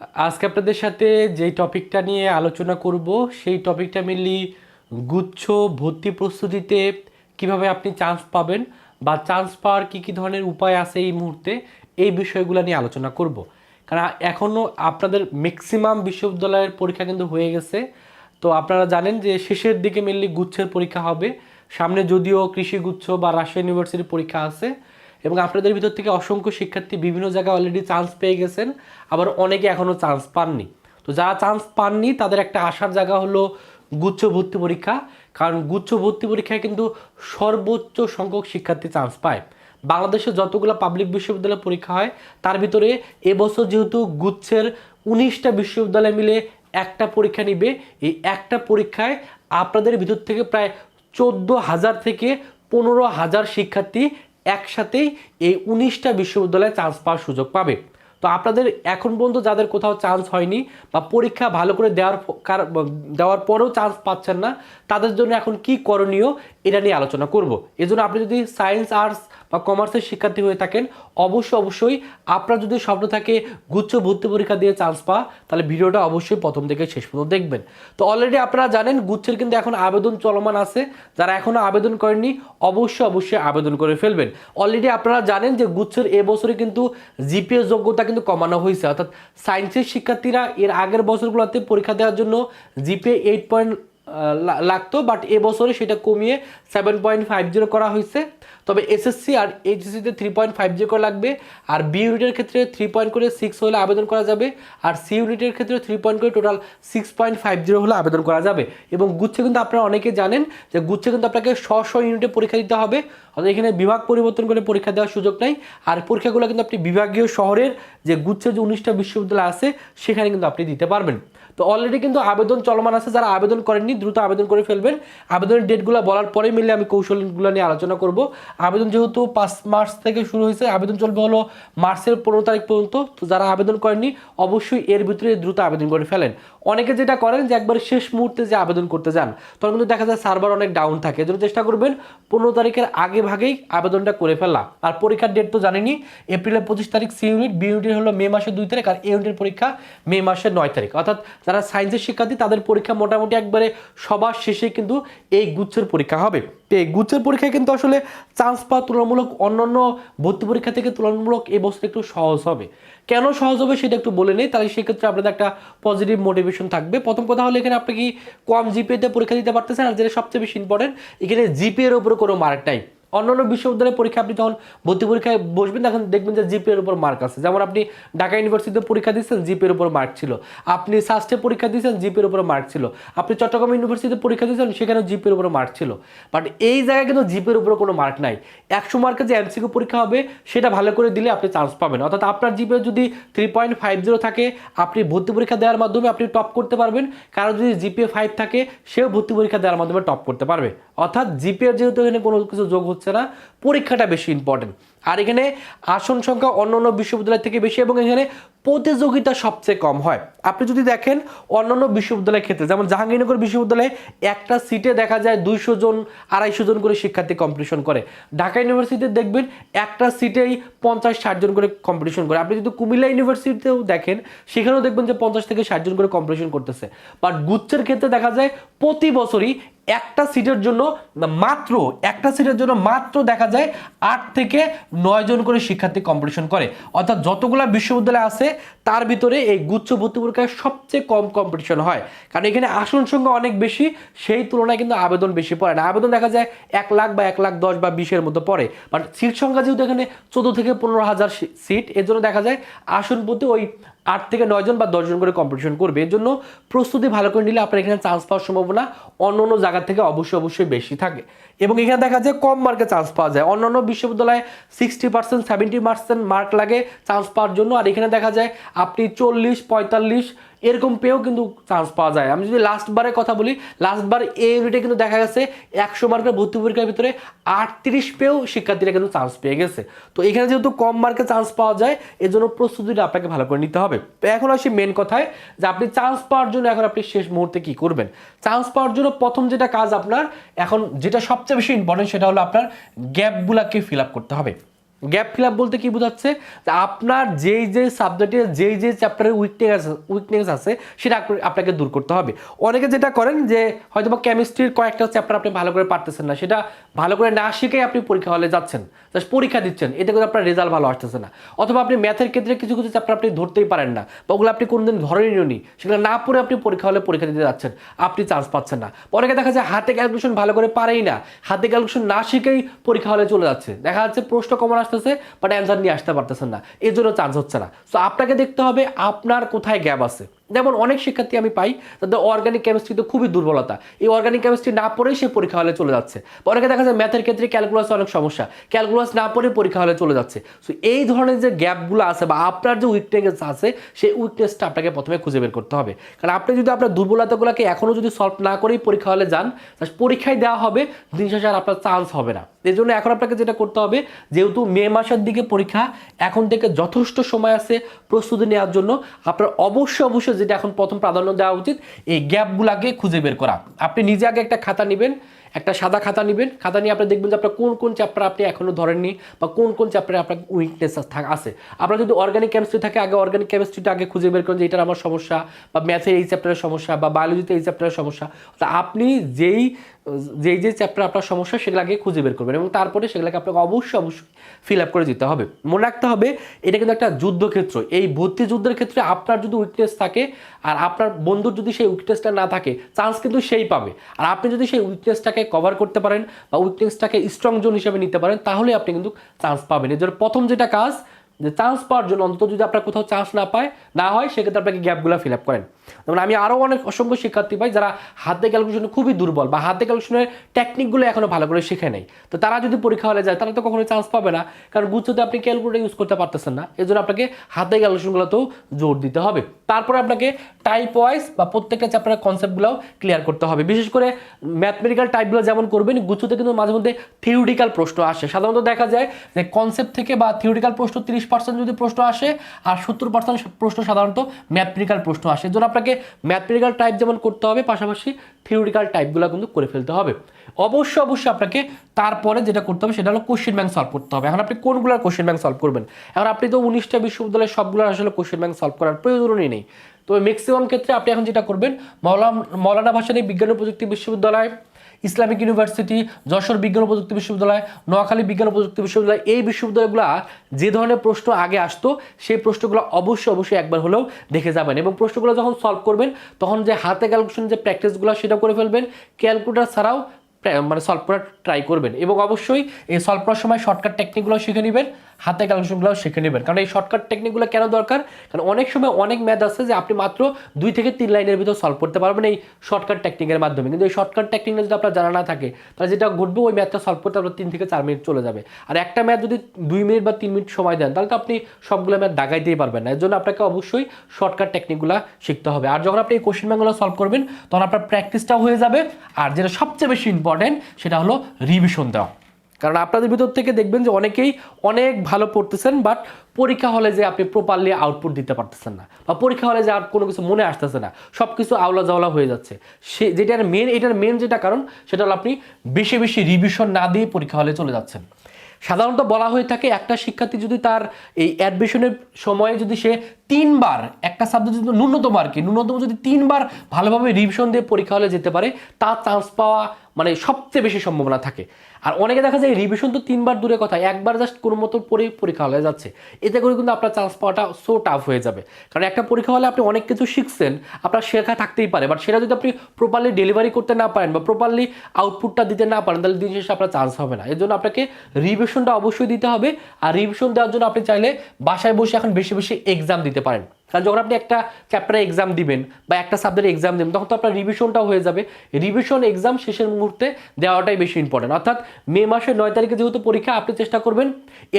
আজকে আপনাদের সাথে যেই টপিকটা নিয়ে আলোচনা করব, সেই টপিকটা মেনলি গুচ্ছ ভর্তি প্রস্তুতিতে কীভাবে আপনি চান্স পাবেন বা চান্স পাওয়ার কী কী ধরনের উপায় আছে এই মুহূর্তে এই বিষয়গুলো নিয়ে আলোচনা করব। কারণ এখনও আপনাদের ম্যাক্সিমাম বিশ্ববিদ্যালয়ের পরীক্ষা কিন্তু হয়ে গেছে। তো আপনারা জানেন যে শেষের দিকে মেনলি গুচ্ছের পরীক্ষা হবে। সামনে যদিও কৃষি গুচ্ছ বা রাজশাহী ইউনিভার্সিটির পরীক্ষা আছে। এবং আপনাদের ভিতর থেকে অসংখ্য শিক্ষার্থী বিভিন্ন জায়গায় অলরেডি চান্স পেয়ে গেছেন, আবার অনেকে এখনও চান্স পাননি। তো যারা চান্স পাননি, তাদের একটা আসার জায়গা হলো গুচ্ছ ভর্তি পরীক্ষা, কারণ গুচ্ছ ভর্তি পরীক্ষায় কিন্তু সর্বোচ্চ সংখ্যক শিক্ষার্থী চান্স পায়। বাংলাদেশে যতগুলো পাবলিক বিশ্ববিদ্যালয় পরীক্ষা হয়, তার ভিতরে এবছর যেহেতু গুচ্ছের উনিশটা বিশ্ববিদ্যালয় মিলে একটা পরীক্ষা নিবে, এই একটা পরীক্ষায় আপনাদের ভিতর থেকে প্রায় চোদ্দ হাজার থেকে পনেরো হাজার শিক্ষার্থী একসাথেই এই উনিশটা বিশ্ববিদ্যালয়ে চান্স পাওয়ার সুযোগ পাবে। তো আপনাদের এখন পর্যন্ত যাদের কোথাও চান্স হয়নি বা পরীক্ষা ভালো করে দেওয়ার দেওয়ার পরেও চান্স পাচ্ছেন না, তাদের জন্য এখন কি করণীয়, এটা নিয়ে আলোচনা করব। এজন্য আপনি যদি সায়েন্স আর্টস বা কমার্সের শিক্ষার্থী হয়ে থাকেন, অবশ্যই অবশ্যই আপনার যদি স্বপ্ন থাকে গুচ্ছ ভর্তি পরীক্ষা দিয়ে চান্স পাওয়া, তাহলে ভিডিওটা অবশ্যই প্রথম থেকে শেষ পর্যন্ত দেখবেন। তো অলরেডি আপনারা জানেন গুচ্ছের কিন্তু এখন আবেদন চলমান আছে। যারা এখনও আবেদন করেননি, অবশ্যই অবশ্যই আবেদন করে ফেলবেন। অলরেডি আপনারা জানেন যে গুচ্ছের এবছরে কিন্তু জিপিএ যোগ্যতা কিন্তু কমানো হয়েছে। অর্থাৎ সায়েন্সের শিক্ষার্থীরা এর আগের বছরগুলোতে পরীক্ষা দেওয়ার জন্য জিপিএ এইট পয়েন্ট লাগতো বাট এবছরে সেটা কমিয়ে সেভেন পয়েন্ট ফাইভ জিরো করা হয়েছে। তবে এসএসসি আর এইচএসসিতে থ্রি পয়েন্ট ফাইভ জিরো করে লাগবে, আর বি ইউনিটের ক্ষেত্রে থ্রি পয়েন্ট করে সিক্স হলে আবেদন করা যাবে, আর সি ইউনিটের ক্ষেত্রে থ্রি পয়েন্ট করে total six point five zero হলে আবেদন করা যাবে। এবং গুচ্ছে কিন্তু আপনারা অনেকে জানেন যে গুচ্ছে কিন্তু আপনাকে শ শ ইউনিটে পরীক্ষা দিতে হবে, অর্থাৎ এখানে বিভাগ পরিবর্তন করে পরীক্ষা দেওয়ার সুযোগ নাই। আর পরীক্ষাগুলো কিন্তু আপনি বিভাগীয় শহরের যে গুচ্ছের যে উনিশটা বিশ্ববিদ্যালয় আছে, সেখানে কিন্তু আপনি দিতে পারবেন। তো অলরেডি কিন্তু আবেদন চলমান আছে, যারা আবেদন করেননি, দ্রুত আবেদন করে ফেলবেন। আবেদনের ডেটগুলো বলার পরে মিলে আমি কৌশলগুলো নিয়ে আলোচনা করব। আবেদন যেহেতু পাঁচ মার্চ থেকে শুরু হয়েছে, আবেদন চলবে হলো মার্চের পনেরো তারিখ পর্যন্ত। তো যারা আবেদন করেননি, অবশ্যই এর ভিতরে দ্রুত আবেদন করে ফেলেন। অনেকে যেটা করেন যে একবার শেষ মুহূর্তে যে আবেদন করতে যান, তখন কিন্তু দেখা যায় সার্ভার অনেক ডাউন থাকে। এজন্য চেষ্টা করবেন পনেরো তারিখের আগে ভাগেই আবেদনটা করে ফেলা। আর পরীক্ষার ডেট তো জানেনি এপ্রিলের পঁচিশ তারিখ সি ইউনিট বি ইউনিট হলো মে মাসের দুই তারিখ আর এ ইউনিটের পরীক্ষা মে মাসের নয় তারিখ। অর্থাৎ যারা সায়েন্সের শিক্ষার্থী, তাদের পরীক্ষা মোটামুটি একবারে সবার শেষে কিন্তু এই গুচ্ছের পরীক্ষা হবে। গুচ্ছের পরীক্ষায় কিন্তু আসলে চান্স পাওয়া তুলনামূলক অন্যান্য ভর্তি পরীক্ষা থেকে তুলনামূলক এই বছর একটু সহজ হবে। কেন সহজ হবে সেটা একটু বলে নেই, তাহলে সেক্ষেত্রে আপনাদের একটা পজিটিভ মোটিভেশন থাকবে। প্রথম কথা হলো এখানে আপনি কি কম জিপিএতে পরীক্ষা দিতে পারতেছেন আর যেটা সবচেয়ে বেশি ইম্পর্টেন্ট এখানে জিপিএর উপরে কোনো মার্ক নাই। অন্যান্য বিশ্ববিদ্যালয়ের পরীক্ষা আপনি যখন ভর্তি পরীক্ষায় বসবেন, তখন দেখবেন যে জিপিএর উপর মার্ক আছে। যেমন আপনি ঢাকা ইউনিভার্সিটিতে পরীক্ষা দিচ্ছেন জিপিএর উপর মার্ক ছিল। আপনি সাস্টে পরীক্ষা দিয়েছেন জিপিএর উপর মার্ক ছিল। আপনি চট্টগ্রাম ইউনিভার্সিটিতে পরীক্ষা দিয়েছেন, সেখানে জিপিএর উপর মার্ক ছিল। বাট এই জায়গায় কিন্তু জিপিএর উপর কোনো মার্ক নাই। একশো মার্কের যে এমসিকিউ পরীক্ষা হবে, সেটা ভালো করে দিলে আপনি চান্স পাবেন। অর্থাৎ আপনার জিপিএ যদি থ্রি পয়েন্ট ফাইভ জিরো থাকে, আপনি ভর্তি পরীক্ষা দেওয়ার মাধ্যমে আপনি টপ করতে পারবেন। কারও যদি জিপিএ ফাইভ থাকে, সেও ভর্তি পরীক্ষা দেওয়ার মাধ্যমে টপ করতে পারবে। অর্থাৎ জিপিএ যেহেতু এখানে কোনো কিছু যোগ হচ্ছে না, পরীক্ষাটা বেশি ইম্পর্টেন্ট আর এখানে আসন সংখ্যা অন্য অন্য বিশ্ববিদ্যালয় থেকে বেশি এবং এখানে প্রতিযোগিতা সবচেয়ে কম হয়। আপনি যদি দেখেন অন্যান্য বিশ্ববিদ্যালয়ের ক্ষেত্রে, যেমন জাহাঙ্গীরনগর বিশ্ববিদ্যালয়ে একটা সিটে দেখা যায় দুইশো জন, আড়াইশো জন করে শিক্ষার্থী কম্পিটিশন করে। ঢাকা ইউনিভার্সিটিতে দেখবেন একটা সিটেই পঞ্চাশ, ষাট জন করে কম্পিটিশন করে। আপনি যদি কুমিল্লা ইউনিভার্সিটিতেও দেখেন, সেখানেও দেখবেন যে পঞ্চাশ থেকে ষাট জন করে কম্পিটিশন করতেছে। বাট গুচ্ছের ক্ষেত্রে দেখা যায় প্রতি বছরই একটা সিটের জন্য মাত্র, একটা সিটের জন্য মাত্র দেখা যায় আট থেকে নয় জন করে শিক্ষার্থী কম্পিটিশন করে। অর্থাৎ যতগুলা বিশ্ববিদ্যালয় আছে, তার ভিতরে এই গুচ্ছ ভর্তি পরীক্ষায় সবচেয়ে কম কম্পিটিশন হয়। কারণ এখানে আসন সংখ্যা অনেক বেশি, সেই তুলনায় কিন্তু আবেদন বেশি পড়ে না। আবেদন দেখা যায় এক লাখ বা এক লাখ দশ বা বিশের মধ্যে পড়ে। বাট সিট সংখ্যা যেহেতু এখানে চোদ্দ থেকে পনেরো হাজার সিট এর জন্য দেখা যায় আসন প্রতি ওই আট থেকে নয়জন বা দশজন করে কম্পিটিশন করবে। এর জন্য প্রস্তুতি ভালো করে নিলে আপনার এখানে চান্স পাওয়ার সম্ভাবনা অন্য অন্য জায়গার থেকে অবশ্যই অবশ্যই বেশি থাকে। এবং এখানে দেখা যায় কম মার্কে চান্স পাওয়া যায়। অন্যান্য বিশ্ববিদ্যালয়ে sixty percent seventy percent mark লাগে চান্স পাওয়ার জন্য। আর এখানে দেখা যায় আপনি চল্লিশ, পঁয়তাল্লিশ এরকম পেয়েও কিন্তু চান্স পাওয়া যায়। আমি যদি লাস্ট বারের কথা বলি লাস্ট বার এই ইউনিটে কিন্তু দেখা গেছে একশো মার্কের ভর্তি পরীক্ষার ভিতরে আটত্রিশ পেয়েও শিক্ষার্থীরা কিন্তু চান্স পেয়ে গেছে। তো এখানে যেহেতু কম মার্কে চান্স পাওয়া যায় এর জন্য প্রস্তুতিটা আপনাকে ভালো করে নিতে হবে। তো এখন আসি মেন কথায়, যে আপনি চান্স পাওয়ার জন্য এখন আপনি শেষ মুহূর্তে কি করবেন? চান্স পাওয়ার জন্য প্রথম যেটা কাজ আপনার, এখন যেটা সবচেয়ে বেশি ইম্পর্টেন্ট সেটা হলো আপনার গ্যাপগুলাকে ফিল আপ করতে হবে। গ্যাপ ফিল আপ বলতে কি বোঝাচ্ছে? আপনার যেই যে সাবজেক্টে যেই যে চ্যাপ্টারের উইকনেস উইকনেস আছে সেটা আপনাকে দূর করতে হবে। অনেকে যেটা করেন যে হয়তো বা কেমিস্ট্রির কয়েকটা চ্যাপ্টার আপনি ভালো করে পারতেছেন না, সেটা ভালো করে না শিখে আপনি পরীক্ষা হলে যাচ্ছেন। জাস্ট পরীক্ষা দিচ্ছেন। এতে করে আপনার রেজাল্ট ভালো আসতেছে না। অথবা আপনি ম্যাথের ক্ষেত্রে কিছু কিছু চ্যাপ্টার আপনি ধরতেই পারেন না বা ওগুলো আপনি কোনোদিন ধরেনই নি। সেগুলো না পড়ে আপনি পরীক্ষা হলে পরীক্ষা দিতে যাচ্ছেন। আপনি চান্স পাচ্ছেন না। অনেকে দেখা যায় হাতে ক্যালকুলেশন ভালো করে পারেই না। হাতে ক্যালকুলেশন না শিখেই পরীক্ষা হলে চলে যাচ্ছে। দেখা যাচ্ছে প্রশ্ন কমন আসতেছে বাট অ্যান্সার নিয়ে আসতে পারতেছেন না। এর জন্য চান্স হচ্ছে না। সো আপনাকে দেখতে হবে, আপনার কোথায় গ্যাপ আছে? যেমন অনেক শিক্ষার্থী আমি পাই, তাদের অর্গানিক কেমিস্ট্রিতে খুবই দুর্বলতা। এই অর্গানিক কেমিস্ট্রি না পড়েই সে পরীক্ষা হলে চলে যাচ্ছে। অনেকে দেখা যায় ম্যাথের ক্ষেত্রে ক্যালকুলাস অনেক সমস্যা। ক্যালকুলাস না পড়ে পরীক্ষা হলে চলে যাচ্ছে। সো এই ধরনের যে গ্যাপগুলো আছে বা আপনার যে উইকনেস আছে, সেই উইকনেসটা আপনাকে প্রথমে খুঁজে বের করতে হবে। কারণ আপনি যদি আপনার দুর্বলতাগুলোকে এখনও যদি সলভ না করেই পরীক্ষা হলে যান পরীক্ষায় দেওয়া হবে, দিন শেষে আর আপনার চান্স হবে না। এই জন্য এখন আপনাকে যেটা করতে হবে, যেহেতু মে মাসের দিকে পরীক্ষা, এখন থেকে যথেষ্ট সময় আছে প্রস্তুতি নেওয়ার জন্য। আপনার অবশ্যই অবশ্যই যেটা এখন প্রথম প্রাধান্য দেওয়া উচিত, এই গ্যাপগুলোকে খুঁজে বের করা। আপনি নিজে আগে একটা খাতা নেবেন, একটা সাদা খাতা নেবেন। খাতা নিয়ে আপনি দেখবেন যে আপনার কোন কোন চ্যাপ্টার আপনি এখনও ধরেননি বা কোন কোন চ্যাপ্টারে আপনার উইকনেস আছে। আপনার যদি অর্গানিক কেমিস্ট্রি থাকে, আগে অর্গানিক কেমিস্ট্রিটা আগে খুঁজে বের করেন যে এটার আমার সমস্যা বা ম্যাথের এই চ্যাপ্টারের সমস্যা বা বায়োলজিতে এই চ্যাপ্টারের সমস্যা। তা আপনি যেই যেই যে চ্যাপ্টার আপনার সমস্যা সেগুলো আগে খুঁজে বের করবেন এবং তারপরে সেগুলোকে আপনাকে অবশ্যই অবশ্যই ফিল আপ করে দিতে হবে। মনে রাখতে হবে, এটা কিন্তু একটা যুদ্ধক্ষেত্র। এই ভর্তি যুদ্ধের ক্ষেত্রে আপনার যদি উইকনেস থাকে আর আপনার বন্ধুর যদি সেই উইকনেসটা না থাকে চান্স কিন্তু সেই পাবে। আর আপনি যদি সেই উইকনেসটাকে কভার করতে পারেন বা উইকনেসটাকে স্ট্রং জোন হিসেবে নিতে পারেন, তাহলে আপনি কিন্তু চান্স পাবেন। এর প্রথম যেটা কাজ যে চান্স পাওয়ার জন্য অন্তত যদি আপনার কোথাও চান্স না পায়, না হয় সেক্ষেত্রে আপনাকে গ্যাপগুলো ফিল আপ করেন। যেমন আমি আরও অনেক অসংখ্য শিক্ষার্থী পাই যারা হাতে ক্যালকুলেশনে খুবই দুর্বল বা হাতে ক্যালকুলেশনের টেকনিকগুলো এখনও ভালো করে শিখে নেই। তো তারা যদি পরীক্ষা হলে যায়, তারা তো কখনো চান্স পাবে না। কারণ গুচ্ছতে আপনি ক্যালকুলেটার ইউজ করতে পারতেছেন না। এই জন্য আপনাকে হাতে ক্যালকুলেশনগুলোতেও জোর দিতে হবে। তারপরে আপনাকে টাইপ ওয়াইজ বা প্রত্যেকটা চ্যাপ্টারের কনসেপ্টগুলোও ক্লিয়ার করতে হবে। বিশেষ করে ম্যাথমেটিক্যাল টাইপগুলো যেমন করবেন, গুচ্ছতে কিন্তু মাঝে মধ্যে থিওরিটিক্যাল প্রশ্ন আসে। সাধারণত দেখা যায় যে কনসেপ্ট থেকে বা থিওরিটিক্যাল প্রশ্ন তিরিশ পার্সেন্ট যদি প্রশ্ন আসে, আর সত্তর পার্সেন্ট প্রশ্ন সাধারণত ম্যাথমেটিক্যাল প্রশ্ন আসে। জন্য আপনাকে ম্যাথমেটিক্যাল টাইপ যেমন করতে হবে, পাশাপাশি থিওরিটিক্যাল টাইপগুলো কিন্তু করে ফেলতে হবে। অবশ্যই অবশ্যই আপনাকে তারপরে যেটা করতে হবে সেটা হলো কোশ্চেন ব্যাংক সলভ করতে হবে। এখন আপনি কোনগুলোর কোশ্চেন ব্যাংক সলভ করবেন? এখন আপনি তো উনিশটা বিশ্ববিদ্যালয়ের সবগুলোর আসলে কোশ্চেন ব্যাংক সলভ করার প্রয়োজনই নেই। তবে ম্যাক্সিমাম ক্ষেত্রে আপনি এখন যেটা করবেন মৌলানা ভাসানী বিজ্ঞান ও প্রযুক্তি বিশ্ববিদ্যালয় ইসলামিক ইউনিভার্সিটি, যশোর বিজ্ঞান প্রযুক্তি বিশ্ববিদ্যালয়, নোয়াখালী বিজ্ঞান প্রযুক্তি বিশ্ববিদ্যালয়, এই বিশ্ববিদ্যালয়গুলো যে ধরনের প্রশ্ন আগে আসতো, সেই প্রশ্নগুলো অবশ্যই অবশ্যই একবার হলেও দেখে যাবেন এবং প্রশ্নগুলো যখন সলভ করবেন, তখন যে হাতে ক্যালকুলেশন যে প্র্যাকটিসগুলো সেটা করে ফেলবেন ক্যালকুলেটার ছাড়াও মানে সলভ করার ট্রাই করবেন এবং অবশ্যই এই সলভ করার সময় শর্টকাট টেকনিকগুলো শিখে নেবেন। হাতে ক্যালকুলেশনগুলো শিখে নেবেন। কারণ এই শর্টকাট টেকনিকগুলো কেন দরকার? কারণ অনেক সময় অনেক ম্যাথ আছে যে আপনি মাত্র দুই থেকে তিন লাইনের ভিতর সলভ করতে পারবেন এই শর্টকাট টেকনিকের মাধ্যমে। কিন্তু এই শর্টকাট টেকনিকটা যদি আপনার জানা না থাকে, তাহলে যেটা ঘটবে ওই ম্যাথটা সলভ করতে আপনার তিন থেকে চার মিনিট চলে যাবে। আর একটা ম্যাথ যদি দুই মিনিট বা তিন মিনিট সময় দেন, তাহলে তো আপনি সবগুলো ম্যাথ দাগাইতেই পারবেন না। এর জন্য আপনাকে অবশ্যই শর্টকাট টেকনিকগুলো শিখতে হবে। আর যখন আপনি এই কোশ্চেন ব্যাঙ্কগুলো সলভ করবেন, তখন আপনার প্র্যাকটিসটাও হয়ে যাবে। আর যেটা সবচেয়ে বেশি ইম্পর্টেন্ট সেটা হলো রিভিশন দেওয়া। কারণ আপনাদের ভিতর থেকে দেখবেন যে অনেকেই অনেক ভালো পড়তেছেন বাট পরীক্ষা হলে যে আপনি প্রপারলি আউটপুট দিতে পারতেছেন না বা পরীক্ষা হলে যে আর কোনো কিছু মনে আসতেছে না সব কিছু আওলা জাওলা হয়ে যাচ্ছে। সে যেটার মেন এটার মেন যেটা কারণ, সেটা হলো আপনি বেশি বেশি রিভিশন না দিয়ে পরীক্ষা হলে চলে যাচ্ছেন। সাধারণত বলা হয়ে থাকে একটা শিক্ষার্থী যদি তার এই অ্যাডমিশনের সময়ে যদি সে তিনবার, একটা সাবজেক্ট যদি ন্যূনতম আর কি, ন্যূনতম যদি তিনবার ভালোভাবে রিভিশন দিয়ে পরীক্ষা হলে যেতে পারে, তার চান্স পাওয়া মানে সবচেয়ে বেশি সম্ভাবনা থাকে। আর অনেকে দেখা যায় রিভিশন তো তিনবার দূরে কথা, একবার জাস্ট কোনো মতো পরেই পরীক্ষা হলে যাচ্ছে। এতে করে কিন্তু আপনার চান্স পাওয়াটা সো টাফ হয়ে যাবে। কারণ একটা পরীক্ষা হলে আপনি অনেক কিছু শিখছেন, আপনার শেখা থাকতেই পারে। বাট সেটা যদি আপনি প্রপারলি ডেলিভারি করতে না পারেন বা প্রপারলি আউটপুটটা দিতে না পারেন, তাহলে দিন শেষে আপনার চান্স হবে না। এর জন্য আপনাকে রিভিশনটা অবশ্যই দিতে হবে। আর রিভিশন দেওয়ার জন্য আপনি চাইলে বাসায় বসে এখন বেশি বেশি এক্সাম দিতে পারেন। কারণ যখন আপনি একটা চ্যাপ্টারে এক্সাম দিবেন বা একটা সাবজেক্টে এক্সাম দেবেন, তখন তো আপনার রিভিশনটাও হয়ে যাবে। রিভিশন এক্সাম শেষের মুহূর্তে দেওয়াটাই বেশি ইম্পর্টেন্ট অর্থাৎ মে মাসের নয় তারিখে যেহেতু পরীক্ষা, আপনি চেষ্টা করবেন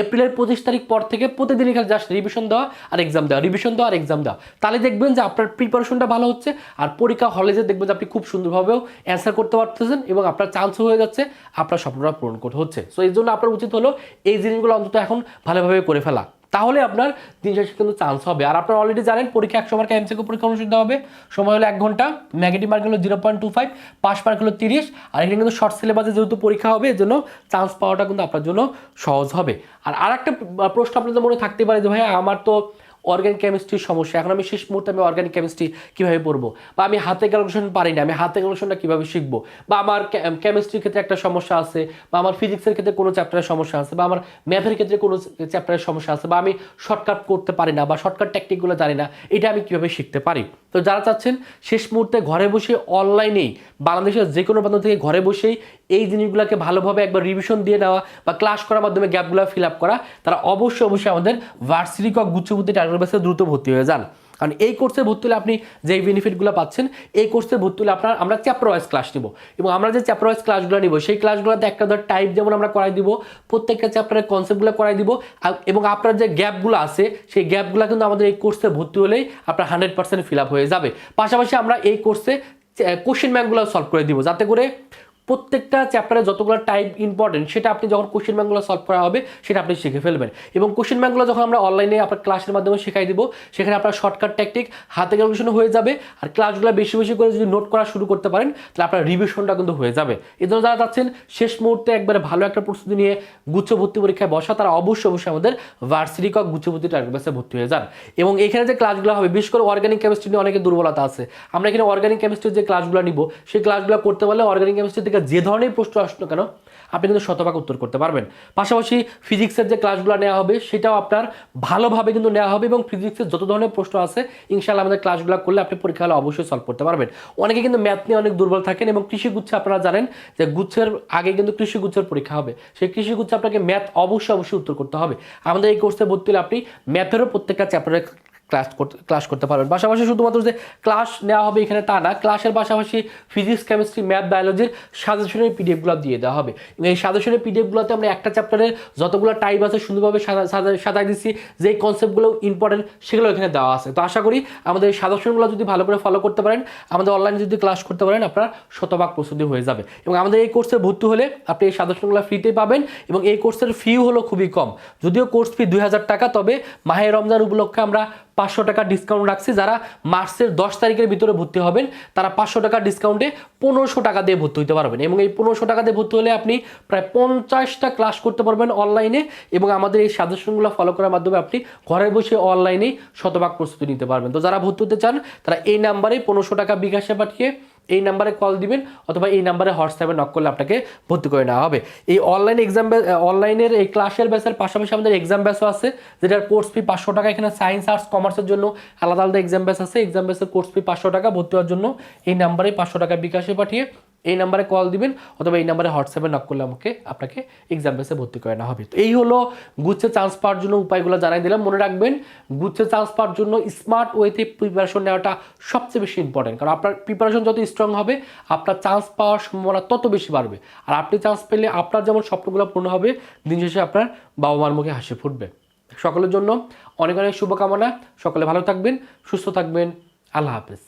এপ্রিলের পঁচিশ তারিখ পর থেকে প্রতিদিনই এখানে জাস্ট রিভিশন দেওয়া আর এক্সাম দেওয়া। রিভিশন দেওয়া আর এক্সাম দেওয়া। তাহলে দেখবেন যে আপনার প্রিপারেশনটা ভালো হচ্ছে আর পরীক্ষা হলে যে দেখবেন যে আপনি খুব সুন্দরভাবেও অ্যান্সার করতে পারতেছেন এবং আপনার চান্সও হয়ে যাচ্ছে, আপনার স্বপ্নটা পূরণ করতে হচ্ছে। সো এই জন্য আপনার উচিত হলো এই জিনিসগুলো অন্তত এখন ভালোভাবে করে ফেলা। তাহলে আপনার দিন শেষে কিন্তু চান্স হবে। আর আপনার অলরেডি জানেন, পরীক্ষা একশো মার্কে এমসিকে পরীক্ষা অনুষ্ঠিত হবে। সময় হলো এক ঘণ্টা নেগেটিভ মার্ক হলো zero point two five pass mark হলো তিরিশ, আর এখানে কিন্তু শর্ট সিলেবাসে যেহেতু পরীক্ষা হবে এর জন্য চান্স পাওয়াটা কিন্তু আপনার জন্য সহজ হবে। আর আর একটা প্রশ্ন আপনাদের মনে থাকতে পারে যে ভাই আমার তো অর্গানিক কেমিস্ট্রির সমস্যা। এখন আমি শেষ মুহূর্তে আমি অর্গানিক কেমিস্ট্রি কীভাবে পড়ব? বা আমি হাতে ক্যালকুলেশন পারি না, আমি হাতে ক্যালকুলেশনটা কীভাবে শিখব? বা আমার কেমিস্ট্রির ক্ষেত্রে একটা সমস্যা আছে, বা আমার ফিজিক্সের ক্ষেত্রে কোনো চ্যাপ্টারের সমস্যা আছে, বা আমার ম্যাথের ক্ষেত্রে কোনো চ্যাপ্টারের সমস্যা আছে, বা আমি শর্টকাট করতে পারি না, বা শর্টকাট টেকনিকগুলো জানি না, এটা আমি কীভাবে শিখতে পারি? তো যারা চাচ্ছেন, শেষ মুহূর্তে ঘরে বসে অনলাইনেই বাংলাদেশের যে কোনো প্রান্ত থেকে ঘরে বসেই এই জিনিসগুলোকে ভালোভাবে একবার রিভিশন দিয়ে নেওয়া, বা ক্লাস করার মাধ্যমে গ্যাপগুলো ফিল আপ করা, তারা অবশ্যই অবশ্যই আমাদের ভার্সিটি কক গুচ্ছবুদ্ধি বেসে দ্রুত ভর্তি হয়ে যান। কারণ এই কোর্সে ভর্তি হলে আপনি যেই বেনিফিটগুলো পাচ্ছেন, এই কোর্সে ভর্তি হলে আপনার, আমরা চ্যাপ্টার ওয়াইজ ক্লাস নিব। এবং আমরা যে চ্যাপ্টার ওয়াইজ ক্লাসগুলো নিব, সেই ক্লাসগুলোতে একটা ধর টাইপ যেমন আমরা করাই দিব, প্রত্যেকটা চ্যাপ্টারের কনসেপ্টগুলো করাই দিব এবং আপনার যে গ্যাপগুলো আছে, সেই গ্যাপগুলো কিন্তু আমাদের এই কোর্সে ভর্তি হলেই আপনার হান্ড্রেড পার্সেন্ট ফিল আপ হয়ে যাবে। পাশাপাশি আমরা এই কোর্সে কোশ্চেন ব্যাঙ্কগুলো সলভ করে দিব, যাতে করে প্রত্যেকটা চ্যাপ্টারে যতগুলো টাইপ ইম্পর্টেন্ট সেটা আপনি যখন কোশ্চেন ব্যাঙ্কগুলো সলভ করা হবে, সেটা আপনি শিখে ফেলবেন। এবং কোশ্চেন ব্যাঙ্কগুলো যখন আমরা অনলাইনে আপনার ক্লাসের মাধ্যমে শেখাই দিব, সেখানে আপনার শর্টকাট টেকনিক হাতে ক্যালকুলেশন হয়ে যাবে, আর ক্লাসগুলো বেশি বেশি করে যদি নোট করা শুরু করতে পারেন, তাহলে আপনার রিভিশনটা কিন্তু হয়ে যাবে। এই জন্য যারা যাচ্ছেন, শেষ মুহূর্তে একবারে ভালো একটা প্রস্তুতি নিয়ে গুচ্ছ ভর্তি পরীক্ষায় বসা, তারা অবশ্যই অবশ্যই আমাদের ভার্সিটি কক গুচ্ছ ভর্তি টার্গেট ভর্তি হয়ে যান। এবং এখানে যে ক্লাসগুলো হবে, বিশেষ করে অর্গানিক কেমিস্ট্রি নিয়ে অনেকে দুর্বলতা আছে। আমরা এখানে অর্গানিক কেমিস্ট্রির যে ক্লাসগুলো নিব, সেই ক্লাসগুলো করতে পারলে অর্গানিক কেমিস্ট্রি থেকে যে ধরনের প্রশ্ন আসলো কেন, আপনি কিন্তু শতভাগ উত্তর করতে পারবেন। পাশাপাশি ফিজিক্সের যে ক্লাসগুলো নেওয়া হবে, সেটাও আপনার ভালোভাবে কিন্তু নেওয়া হবে এবং ফিজিক্সের যত ধরনের প্রশ্ন আছে ইনশাল্লাহ আমাদের ক্লাসগুলো করলে আপনি পরীক্ষা হলে অবশ্যই সলভ করতে পারবেন। অনেকে কিন্তু ম্যাথ নিয়ে অনেক দুর্বল থাকেন এবং কৃষি গুচ্ছে আপনারা জানেন যে গুচ্ছের আগে কিন্তু কৃষি গুচ্ছের পরীক্ষা হবে। সেই কৃষি গুচ্ছে আপনাকে ম্যাথ অবশ্যই অবশ্যই উত্তর করতে হবে। আমাদের এই কোর্সে ভর্তি হলে আপনি ম্যাথেরও প্রত্যেকটা চ্যাপ্টারে ক্লাস করতে ক্লাস করতে পারবেন। পাশাপাশি শুধুমাত্র যে ক্লাস নেওয়া হবে এখানে তা না ক্লাসের পাশাপাশি ফিজিক্স কেমিস্ট্রি ম্যাথ বায়োলজির সাজেশনের পিডিএফগুলো দিয়ে দেওয়া হবে। এই সাজেশনের পিডিএফগুলোতে আমরা একটা চ্যাপ্টারের যতগুলো টাইপ আছে সুন্দরভাবে সাজা- সাজা- সাজাই দিচ্ছি যে কনসেপ্টগুলো ইম্পর্টেন্ট সেগুলো এখানে দেওয়া আছে। তো আশা করি আমাদের এই সাজেশনগুলো যদি ভালো করে ফলো করতে পারেন, আমাদের অনলাইনে যদি ক্লাস করতে পারেন, আপনার শতভাগ প্রস্তুতি হয়ে যাবে। এবং আমাদের এই কোর্সে ভর্তি হলে আপনি এই সাজেশনগুলো ফ্রিতে পাবেন এবং এই কোর্সের ফিও হলো খুবই কম। যদিও কোর্স ফি দুই হাজার টাকা, তবে মাহে রমজান উপলক্ষে আমরা পাঁচশো টাকা ডিসকাউন্ট রাখছি। যারা মার্চের দশ তারিখের ভিতরে ভর্তি হবেন, তারা পাঁচশো টাকা ডিসকাউন্টে পনেরোশো টাকা দিয়ে ভর্তি হতে পারবেন। এবং এই পনেরোশো টাকা দিয়ে ভর্তি হলে আপনি প্রায় পঞ্চাশটা ক্লাস করতে পারবেন অনলাইনে এবং আমাদের এই সাজেশনগুলো ফলো করার মাধ্যমে আপনি ঘরে বসে অনলাইনেই শতভাগ প্রস্তুতি নিতে পারবেন। তো যারা ভর্তি হতে চান, তারা এই নাম্বারে পনেরোশো টাকা বিকাশে পাঠিয়ে এই নাম্বারে কল দিবেন অথবা এই নাম্বারে হোয়াটসঅ্যাপে নক করলে আপনাকে ভর্তি করে নেওয়া হবে। এই অনলাইন এক্সাম অনলাইনের এই ক্লাসের ব্যাসের পাশাপাশি আমাদের এক্সাম ব্যাসও আছে, যেটার কোর্স ফি পাঁচশো টাকা। এখানে সায়েন্স আর্টস কমার্সের জন্য আলাদা আলাদা এক্সাম ব্যাস আছে। এক্সাম ব্যাচের কোর্স ফি পাঁচশো টাকা ভর্তি হওয়ার জন্য এই নাম্বারে পাঁচশো টাকা বিকাশে পাঠিয়ে এই নাম্বারে কল দিবেন, অথবা এই নাম্বারে হোয়াটসঅ্যাপে নক করলে আমাকে আপনাকে এক্সাম বেসে ভর্তি করে নেওয়া হবে। তো এই হলো গুচ্ছে চান্স পাওয়ার জন্য উপায়গুলো জানাই দিলাম। মনে রাখবেন গুচ্ছে চান্স পাওয়ার জন্য স্মার্ট ওয়েতে প্রিপারেশন নেওয়াটা সবচেয়ে বেশি ইম্পর্টেন্ট কারণ আপনার প্রিপারেশন যত স্ট্রং হবে, আপনার চান্স পাওয়ার সম্ভাবনা তত বেশি বাড়বে। আর আপনি চান্স পেলে আপনার যেমন স্বপ্নগুলো পূর্ণ হবে, দিন শেষে আপনার বাবা মার মুখে হাসি ফুটবে। সকলের জন্য অনেক অনেক শুভকামনা। সকলে ভালো থাকবেন, সুস্থ থাকবেন। আল্লাহ হাফেজ।